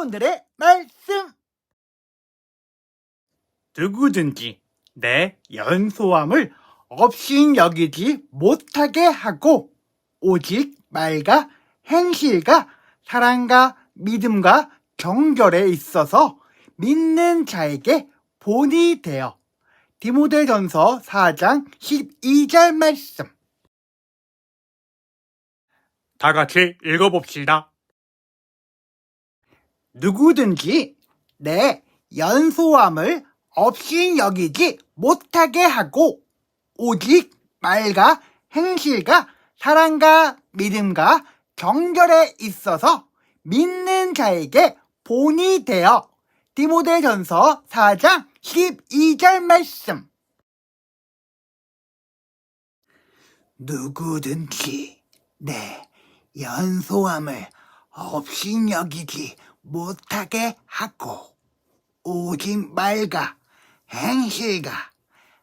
오늘의 말씀. 누구든지 내 연소함을 없인 여기지 못하게 하고 오직 말과 행실과 사랑과 믿음과 정결에 있어서 믿는 자에게 본이 되어 디모데전서 4장 12절 말씀 다 같이 읽어봅시다. 누구든지 내 연소함을 없이 여기지 못하게 하고 오직 말과 행실과 사랑과 믿음과 정결에 있어서 믿는 자에게 본이 되어 디모데전서 4장 12절 말씀. 누구든지 내 연소함을 없이 여기지 못하게 하고 오직 말과 행실과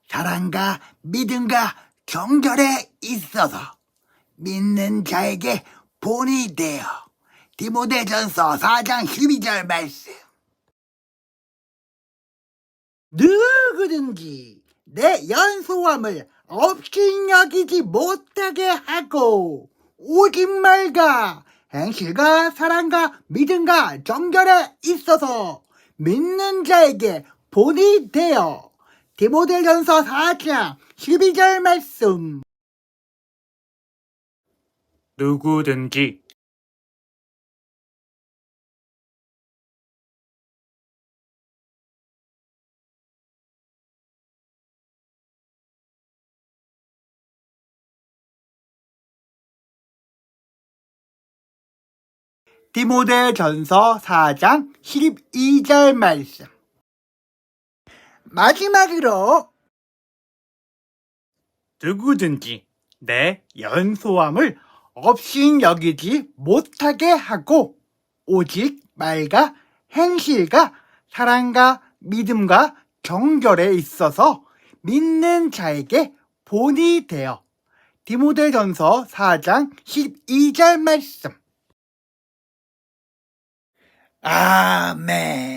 사랑과 믿음과 정결에 있어서 믿는 자에게 본이 되어 디모데전서 4장 12절 말씀. 누구든지 내 연소함을 없이 여기지 못하게 하고 오직 말과 행실과 사랑과 믿음과 정결에 있어서 믿는 자에게 본이 되어 디모데전서 4장 12절 말씀. 누구든지 디모데전서 4장 12절 말씀. 마지막으로 누구든지 내 연소함을 없인 여기지 못하게 하고 오직 말과 행실과 사랑과 믿음과 정결에 있어서 믿는 자에게 본이 되어 디모데전서 4장 12절 말씀 Amen.